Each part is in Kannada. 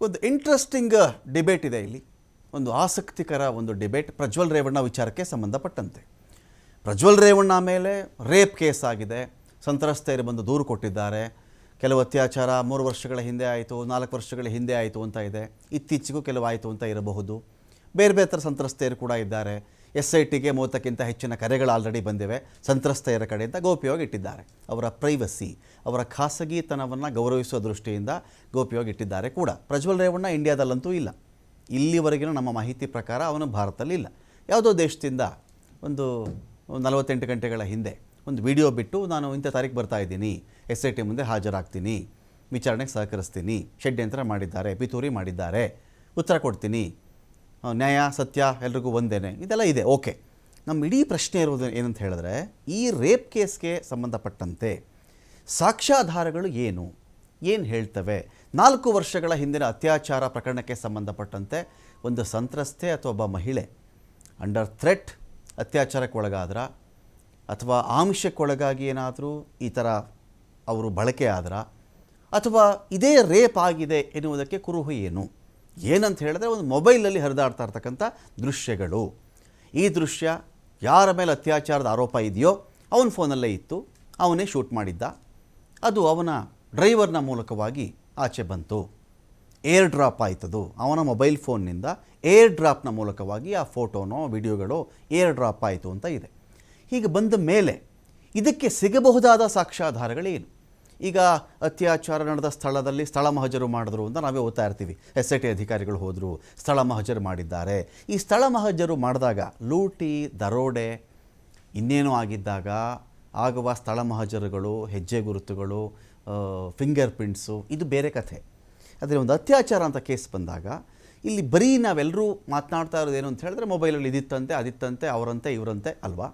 ಒಂದು ಇಂಟ್ರೆಸ್ಟಿಂಗ್ ಡಿಬೇಟ್ ಇದೆ ಇಲ್ಲಿ. ಒಂದು ಆಸಕ್ತಿಕರ ಒಂದು ಡಿಬೇಟ್ ಪ್ರಜ್ವಲ್ ರೇವಣ್ಣ ವಿಚಾರಕ್ಕೆ ಸಂಬಂಧಪಟ್ಟಂತೆ. ಪ್ರಜ್ವಲ್ ರೇವಣ್ಣ ಮೇಲೆ ರೇಪ್ ಕೇಸ್ ಆಗಿದೆ. ಸಂತ್ರಸ್ತೆಯರು ಬಂದು ದೂರು ಕೊಟ್ಟಿದ್ದಾರೆ. ಕೆಲವು ಅತ್ಯಾಚಾರ ಮೂರು ವರ್ಷಗಳ ಹಿಂದೆ ಆಯಿತು, ನಾಲ್ಕು ವರ್ಷಗಳ ಹಿಂದೆ ಆಯಿತು ಅಂತ ಇದೆ. ಇತ್ತೀಚೆಗೂ ಕೆಲವು ಆಯಿತು ಅಂತ ಇರಬಹುದು. ಬೇರೆ ಬೇರೆ ಥರ ಸಂತ್ರಸ್ತೆಯರು ಕೂಡ ಇದ್ದಾರೆ. ಎಸ್ ಐ ಟಿಗೆ ಮೂವತ್ತಕ್ಕಿಂತ ಹೆಚ್ಚಿನ ಕರೆಗಳು ಆಲ್ರೆಡಿ ಬಂದಿವೆ. ಸಂತ್ರಸ್ತೆಯರ ಕಡೆಯಿಂದ ಗೌಪ್ಯವಾಗಿ ಇಟ್ಟಿದ್ದಾರೆ. ಅವರ ಪ್ರೈವಸಿ ಅವರ ಖಾಸಗಿತನವನ್ನು ಗೌರವಿಸುವ ದೃಷ್ಟಿಯಿಂದ ಗೌಪ್ಯವಾಗಿ ಇಟ್ಟಿದ್ದಾರೆ ಕೂಡ. ಪ್ರಜ್ವಲ್ ರೇವಣ್ಣ ಇಂಡಿಯಾದಲ್ಲಂತೂ ಇಲ್ಲ. ಇಲ್ಲಿವರೆಗಿನ ನಮ್ಮ ಮಾಹಿತಿ ಪ್ರಕಾರ ಅವನು ಭಾರತದಲ್ಲಿ ಇಲ್ಲ ಯಾವುದೋ ದೇಶದಿಂದ ಒಂದು ನಲವತ್ತೆಂಟು ಗಂಟೆಗಳ ಹಿಂದೆ ಒಂದು ವಿಡಿಯೋ ಬಿಟ್ಟು ನಾನು ಇಂಥ ತಾರೀಕು ಬರ್ತಾ ಇದ್ದೀನಿ ಎಸ್ ಐ ಟಿ ಮುಂದೆ ಹಾಜರಾಗ್ತೀನಿ, ವಿಚಾರಣೆಗೆ ಸಹಕರಿಸ್ತೀನಿ, ಷಡ್ಯಂತ್ರ ಮಾಡಿದ್ದಾರೆ, ಪಿತೂರಿ ಮಾಡಿದ್ದಾರೆ, ಉತ್ತರ ಕೊಡ್ತೀನಿ ನ್ಯಾಯ, ಸತ್ಯ ಎಲ್ರಿಗೂ ಒಂದೇನೆ. ಇದೆಲ್ಲ ಇದೆ, ಓಕೆ. ನಮ್ಮ ಇಡೀ ಪ್ರಶ್ನೆ ಇರೋದು ಏನಂತ ಹೇಳಿದ್ರೆ, ಈ ರೇಪ್ ಕೇಸ್ಗೆ ಸಂಬಂಧಪಟ್ಟಂತೆ ಸಾಕ್ಷ್ಯಾಧಾರಗಳು ಏನು? ಏನು ಹೇಳ್ತವೆ? ನಾಲ್ಕು ವರ್ಷಗಳ ಹಿಂದಿನ ಅತ್ಯಾಚಾರ ಪ್ರಕರಣಕ್ಕೆ ಸಂಬಂಧಪಟ್ಟಂತೆ ಒಂದು ಸಂತ್ರಸ್ತೆ ಅಥವಾ ಒಬ್ಬ ಮಹಿಳೆ ಅಂಡರ್ ಥ್ರೆಟ್ ಅತ್ಯಾಚಾರಕ್ಕೆ ಒಳಗಾದ್ರ? ಅಥವಾ ಆಮಿಷಕ್ಕೊಳಗಾಗಿ ಏನಾದರೂ ಈ ಥರ ಅವರು ಬಳಕೆ ಆದ್ರ? ಅಥವಾ ಇದೇ ರೇಪ್ ಆಗಿದೆ ಎನ್ನುವುದಕ್ಕೆ ಕುರುಹು ಏನು? ಏನಂತ ಹೇಳಿದ್ರೆ ಒಂದು ಮೊಬೈಲಲ್ಲಿ ಹರಿದಾಡ್ತಾ ಇರ್ತಕ್ಕಂಥ ದೃಶ್ಯಗಳು. ಈ ದೃಶ್ಯ ಯಾರ ಮೇಲೆ ಅತ್ಯಾಚಾರದ ಆರೋಪ ಇದೆಯೋ ಅವನ ಫೋನಲ್ಲೇ ಇತ್ತು. ಅವನೇ ಶೂಟ್ ಮಾಡಿದ್ದ. ಅದು ಅವನ ಡ್ರೈವರ್ನ ಮೂಲಕವಾಗಿ ಆಚೆ ಬಂತು. ಏರ್ ಡ್ರಾಪ್ ಆಯ್ತದು. ಅವನ ಮೊಬೈಲ್ ಫೋನ್ನಿಂದ ಏರ್ ಡ್ರಾಪ್ನ ಮೂಲಕವಾಗಿ ಆ ಫೋಟೋನೋ, ವಿಡಿಯೋಗಳೋ ಏರ್ ಡ್ರಾಪ್ ಆಯಿತು ಅಂತ ಇದೆ. ಹೀಗೆ ಬಂದ ಮೇಲೆ ಇದಕ್ಕೆ ಸಿಗಬಹುದಾದ ಸಾಕ್ಷ್ಯಾಧಾರಗಳೇನು? ಈಗ ಅತ್ಯಾಚಾರ ನಡೆದ ಸ್ಥಳದಲ್ಲಿ ಸ್ಥಳ ಮಹಜರು ಮಾಡಿದ್ರು ಅಂತ ನಾವೇ ಓದ್ತಾ ಇರ್ತೀವಿ. ಎಸ್ ಐ ಟಿ ಅಧಿಕಾರಿಗಳು ಹೋದರು, ಸ್ಥಳ ಮಹಜರು ಮಾಡಿದ್ದಾರೆ. ಈ ಸ್ಥಳ ಮಹಜರು ಮಾಡಿದಾಗ ಲೂಟಿ, ದರೋಡೆ ಇನ್ನೇನೋ ಆಗಿದ್ದಾಗ ಆಗುವ ಸ್ಥಳ ಮಹಜರುಗಳು, ಹೆಜ್ಜೆ ಗುರುತುಗಳು ಫಿಂಗರ್ ಪ್ರಿಂಟ್ಸು ಇದು ಬೇರೆ ಕಥೆ. ಆದರೆ ಒಂದು ಅತ್ಯಾಚಾರ ಅಂತ ಕೇಸ್ ಬಂದಾಗ ಇಲ್ಲಿ ಬರೀ ನಾವೆಲ್ಲರೂ ಮಾತನಾಡ್ತಾ ಇರೋದು ಏನು ಅಂತ ಹೇಳಿದ್ರೆ ಮೊಬೈಲಲ್ಲಿ ಇದಿತ್ತಂತೆ, ಅದಿತ್ತಂತೆ, ಅವರಂತೆ, ಇವರಂತೆ ಅಲ್ವಾ?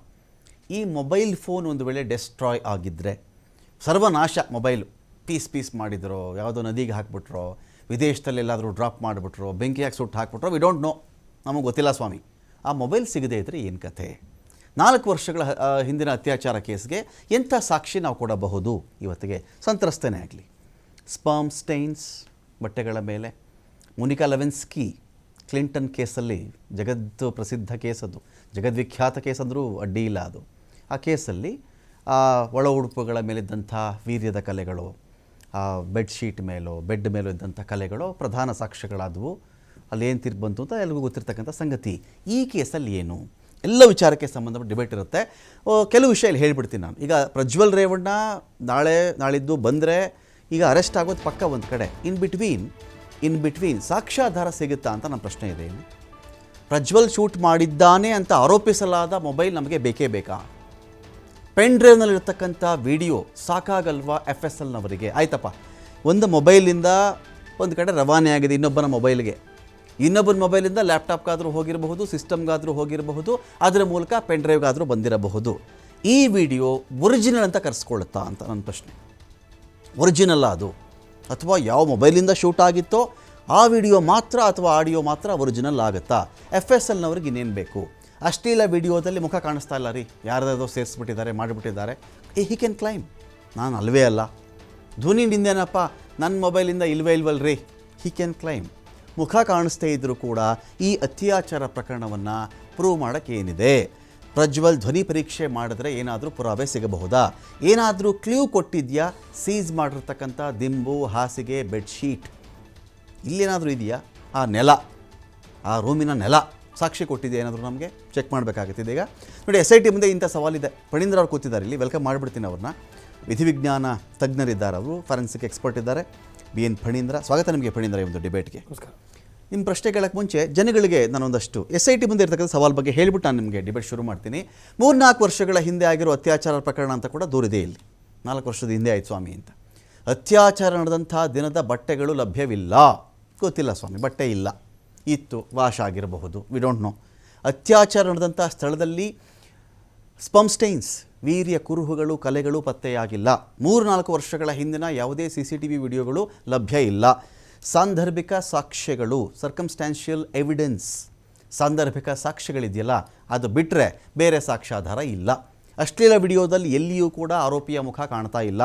ಈ ಮೊಬೈಲ್ ಫೋನ್ ಒಂದು ವೇಳೆ ಡೆಸ್ಟ್ರಾಯ್ ಆಗಿದ್ದರೆ ಸರ್ವನಾಶ ಮೊಬೈಲು. ಪೀಸ್ ಪೀಸ್ ಮಾಡಿದ್ರೋ, ಯಾವುದೋ ನದಿಗೆ ಹಾಕ್ಬಿಟ್ರೋ ವಿದೇಶದಲ್ಲಿ ಎಲ್ಲಾದರೂ ಡ್ರಾಪ್ ಮಾಡಿಬಿಟ್ರೋ, ಬೆಂಕಿಯಾಗಿ ಸುಟ್ಟು ಹಾಕ್ಬಿಟ್ರೋ ವಿ ಡೋಂಟ್ ನೋ ನಮಗೆ ಗೊತ್ತಿಲ್ಲ ಸ್ವಾಮಿ. ಆ ಮೊಬೈಲ್ ಸಿಗದೇ ಇದ್ದರೆ ಏನು ಕಥೆ? ನಾಲ್ಕು ವರ್ಷಗಳ ಹಿಂದಿನ ಅತ್ಯಾಚಾರ ಕೇಸ್ಗೆ ಎಂಥ ಸಾಕ್ಷಿ ನಾವು ಕೊಡಬಹುದು ಇವತ್ತಿಗೆ? ಸಂತ್ರಸ್ತನೇ ಆಗಲಿ. ಸ್ಪಾಮ್ ಸ್ಟೈನ್ಸ್, ಬಟ್ಟೆಗಳ ಮೇಲೆ. ಮುನಿಕಾ ಲೆವೆನ್ಸ್ಕಿ, ಕ್ಲಿಂಟನ್ ಕೇಸಲ್ಲಿ ಜಗತ್ತು ಪ್ರಸಿದ್ಧ ಕೇಸ್ ಅದು ಜಗದ್ವಿಖ್ಯಾತ ಕೇಸ್ ಅಂದರೂ ಅಡ್ಡಿ ಇಲ್ಲ ಅದು. ಆ ಕೇಸಲ್ಲಿ ಒಳ ಉಡುಪುಗಳ ಮೇಲಿದ್ದಂಥ ವೀರ್ಯದ ಕಲೆಗಳು, ಆ ಬೆಡ್ಶೀಟ್ ಮೇಲೋ ಬೆಡ್ ಮೇಲೋ ಇದ್ದಂಥ ಕಲೆಗಳು ಪ್ರಧಾನ ಸಾಕ್ಷ್ಯಗಳಾದವು. ಅಲ್ಲಿ ಏನು ತೀರ್ಪು ಬಂತು ಅಂತ ಎಲ್ರಿಗೂ ಗೊತ್ತಿರ್ತಕ್ಕಂಥ ಸಂಗತಿ. ಈ ಕೇಸಲ್ಲಿ ಏನು? ಎಲ್ಲ ವಿಚಾರಕ್ಕೆ ಸಂಬಂಧಪಟ್ಟ ಡಿಬೇಟ್ ಇರುತ್ತೆ. ಕೆಲವು ವಿಷಯ ಇಲ್ಲಿ ಹೇಳಿಬಿಡ್ತೀನಿ ನಾನು. ಈಗ ಪ್ರಜ್ವಲ್ ರೇವಣ್ಣ ನಾಳೆ, ನಾಳಿದ್ದು ಬಂದರೆ ಈಗ ಅರೆಸ್ಟ್ ಆಗೋದು ಪಕ್ಕ ಒಂದು ಕಡೆ. ಇನ್ ಬಿಟ್ವೀನ್ ಇನ್ ಬಿಟ್ವೀನ್ ಸಾಕ್ಷ್ಯಾಧಾರ ಸಿಗುತ್ತಾ ಅಂತ ನನ್ನ ಪ್ರಶ್ನೆ ಇದೆ ಪ್ರಜ್ವಲ್ ಶೂಟ್ ಮಾಡಿದ್ದಾನೆ ಅಂತ ಆರೋಪಿಸಲಾದ ಮೊಬೈಲ್ ನಮಗೆ ಬೇಕೇ ಬೇಕಾ? ಪೆನ್ ಡ್ರೈವ್ನಲ್ಲಿರ್ತಕ್ಕಂಥ ವಿಡಿಯೋ ಸಾಕಾಗಲ್ವಾ ಎಫ್ ಎಸ್ ಎಲ್ನವರಿಗೆ ಆಯ್ತಪ್ಪ. ಒಂದು ಮೊಬೈಲಿಂದ ಒಂದು ಕಡೆ ರವಾನೆ ಆಗಿದೆ ಇನ್ನೊಬ್ಬನ ಮೊಬೈಲ್ಗೆ. ಇನ್ನೊಬ್ಬನ ಮೊಬೈಲಿಂದ ಲ್ಯಾಪ್ಟಾಪ್ಗಾದರೂ ಹೋಗಿರಬಹುದು, ಸಿಸ್ಟಮ್ಗಾದರೂ ಹೋಗಿರಬಹುದು, ಅದರ ಮೂಲಕ ಪೆನ್ ಡ್ರೈವ್ಗಾದರೂ ಬಂದಿರಬಹುದು. ಈ ವಿಡಿಯೋ ಒರಿಜಿನಲ್ ಅಂತ ಕರೆಸ್ಕೊಳ್ಳುತ್ತಾ ಅಂತ ನನ್ನ ಪ್ರಶ್ನೆ. ಒರಿಜಿನಲ್ಲ ಅದು. ಅಥವಾ ಯಾವ ಮೊಬೈಲಿಂದ ಶೂಟ್ ಆಗಿತ್ತೋ ಆ ವಿಡಿಯೋ ಮಾತ್ರ ಅಥವಾ ಆಡಿಯೋ ಮಾತ್ರ ಒರಿಜಿನಲ್ ಆಗುತ್ತಾ? ಎಫ್ ಎಸ್ ಎಲ್ನವ್ರಿಗೆ ಇನ್ನೇನು ಬೇಕು? ಅಶ್ಲೀಲ ವಿಡಿಯೋದಲ್ಲಿ ಮುಖ ಕಾಣಿಸ್ತಾ ಇಲ್ಲ ರೀ. ಯಾರ್ದಾದ್ರೂ ಸೇರಿಸ್ಬಿಟ್ಟಿದ್ದಾರೆ, ಮಾಡಿಬಿಟ್ಟಿದ್ದಾರೆ. ಈ ಹಿ ಕ್ಯಾನ್ ಕ್ಲೈಮ್ ನಾನು ಅಲ್ವೇ ಅಲ್ಲ. ಧ್ವನಿ ನಿಂದೇನಪ್ಪ ನನ್ನ ಮೊಬೈಲಿಂದ ಇಲ್ವೇ ಇಲ್ವಲ್ ರೀ. ಹಿ ಕ್ಯಾನ್ ಕ್ಲೈಮ್ ಮುಖ ಕಾಣಿಸ್ತೇ ಇದ್ದರೂ ಕೂಡ ಈ ಅತ್ಯಾಚಾರ ಪ್ರಕರಣವನ್ನು ಪ್ರೂವ್ ಮಾಡೋಕ್ಕೆ ಏನಿದೆ? ಪ್ರಜ್ವಲ್ ಧ್ವನಿ ಪರೀಕ್ಷೆ ಮಾಡಿದ್ರೆ ಏನಾದರೂ ಪುರಾವೆ ಸಿಗಬಹುದಾ? ಏನಾದರೂ ಕ್ಲೂ ಕೊಟ್ಟಿದೆಯಾ? ಸೀಸ್ ಮಾಡಿರ್ತಕ್ಕಂಥ ದಿಂಬು, ಹಾಸಿಗೆ ಬೆಡ್ಶೀಟ್ ಇಲ್ಲೇನಾದರೂ ಇದೆಯಾ? ಆ ನೆಲ ಆ ರೂಮಿನ ನೆಲ ಸಾಕ್ಷಿ ಕೊಟ್ಟಿದೆ ಏನಾದರೂ ನಮಗೆ? ಚೆಕ್ ಮಾಡಬೇಕಾಗುತ್ತೆ ಈಗ ನೋಡಿ ಎಸ್ ಐ ಟಿ ಮುಂದೆ ಇಂಥ ಸವಾಲಿದೆ. ಪಣೀಂದ್ರ ಅವ್ರು ಕೂತಿದ್ದಾರೆ ಇಲ್ಲಿ. ವೆಲ್ಕಮ್ ಮಾಡಿಬಿಡ್ತೀನಿ ಅವ್ರನ್ನ. ವಿಧಿವಿಜ್ಞಾನ ತಜ್ಞರಿದ್ದಾರೆ ಅವರು. ಫಾರೆನ್ಸಿಕ್ ಎಕ್ಸ್ಪರ್ಟ್ ಇದ್ದಾರೆ. ಬಿ ಎನ್ ಫಣೀಂದ್ರ ಸ್ವಾಗತ ನಿಮಗೆ ಫಣೀಂದ್ರ ಈ ಒಂದು ಡಿಬೇಟ್ಗೆ ನಿಮ್ಮ ಪ್ರಶ್ನೆ ಕೇಳೋಕ್ಕೆ ಮುಂಚೆ ಜನಗಳಿಗೆ ನಾನೊಂದಷ್ಟು ಎಸ್ ಐ ಟಿ ಮುಂದೆ ಇರ್ತಕ್ಕಂಥ ಸವಾಲ್ ಬಗ್ಗೆ ಹೇಳ್ಬಿಟ್ಟು ನಾನು ನಿಮಗೆ ಡಿಬೇಟ್ ಶುರು ಮಾಡ್ತೀನಿ. ಮೂರ್ನಾಲ್ಕು ವರ್ಷಗಳ ಹಿಂದೆ ಆಗಿರೋ ಅತ್ಯಾಚಾರ ಪ್ರಕರಣ ಅಂತ ಕೂಡ ದೂರಿದೆ ಇಲ್ಲಿ. ನಾಲ್ಕು ವರ್ಷದ ಹಿಂದೆ ಆಯ್ತು ಸ್ವಾಮಿ ಅಂತ. ಅತ್ಯಾಚಾರ ನಡೆದಂಥ ದಿನದ ಬಟ್ಟೆಗಳು ಲಭ್ಯವಿಲ್ಲ. ಗೊತ್ತಿಲ್ಲ ಸ್ವಾಮಿ, ಬಟ್ಟೆ ಇಲ್ಲ. ಇತ್ತು, ವಾಶ್ ಆಗಿರಬಹುದು ವಿ ಡೋಂಟ್ ನೋ ಅತ್ಯಾಚಾರ ನಡೆದಂಥ ಸ್ಥಳದಲ್ಲಿ ಸ್ಪಮ್ಸ್ಟೈನ್ಸ್ ವೀರ್ಯ ಕುರುಹುಗಳು, ಕಲೆಗಳು ಪತ್ತೆಯಾಗಿಲ್ಲ. ಮೂರು ನಾಲ್ಕು ವರ್ಷಗಳ ಹಿಂದಿನ ಯಾವುದೇ ಸಿ ಸಿ ಟಿ ವಿ ವಿಡಿಯೋಗಳು ಲಭ್ಯ ಇಲ್ಲ. ಸಾಂದರ್ಭಿಕ ಸಾಕ್ಷ್ಯಗಳು ಸರ್ಕಮ್ಸ್ಟ್ಯಾನ್ಷಿಯಲ್ ಎವಿಡೆನ್ಸ್ ಸಾಂದರ್ಭಿಕ ಸಾಕ್ಷ್ಯಗಳಿದೆಯಲ್ಲ, ಅದು ಬಿಟ್ಟರೆ ಬೇರೆ ಸಾಕ್ಷ್ಯಾಧಾರ ಇಲ್ಲ. ಅಶ್ಲೀಲ ವಿಡಿಯೋದಲ್ಲಿ ಎಲ್ಲಿಯೂ ಕೂಡ ಆರೋಪಿಯ ಮುಖ ಕಾಣ್ತಾ ಇಲ್ಲ.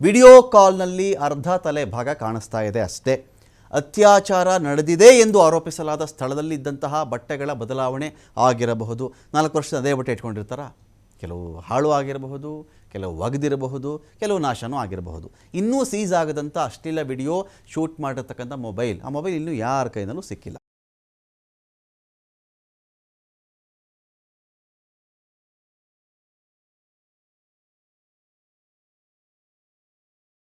ವಿಡಿಯೋ ಕಾಲ್ನಲ್ಲಿ ಅರ್ಧ ತಲೆ ಭಾಗ ಕಾಣಿಸ್ತಾ ಇದೆ ಅಷ್ಟೇ. ಅತ್ಯಾಚಾರ ನಡೆದಿದೆ ಎಂದು ಆರೋಪಿಸಲಾದ ಸ್ಥಳದಲ್ಲಿ ಇದ್ದಂತಹ ಬಟ್ಟೆಗಳ ಬದಲಾವಣೆ ಆಗಿರಬಹುದು. ನಾಲ್ಕು ವರ್ಷದ ಅದೇ ಬಟ್ಟೆ ಇಟ್ಕೊಂಡಿರ್ತಾರ? ಕೆಲವು ಹಾಳು ಆಗಿರಬಹುದು, ಕೆಲವು ಒಗೆದಿರಬಹುದು, ಕೆಲವು ನಾಶನೂ ಆಗಿರಬಹುದು. ಇನ್ನೂ ಸೀಸ್ ಆಗದಂಥ ಅಶ್ಲೀಲ ವಿಡಿಯೋ ಶೂಟ್ ಮಾಡಿರ್ತಕ್ಕಂಥ ಮೊಬೈಲ್, ಆ ಮೊಬೈಲ್ ಇನ್ನೂ ಯಾರ ಕೈನಲ್ಲೂ ಸಿಕ್ಕಿಲ್ಲ.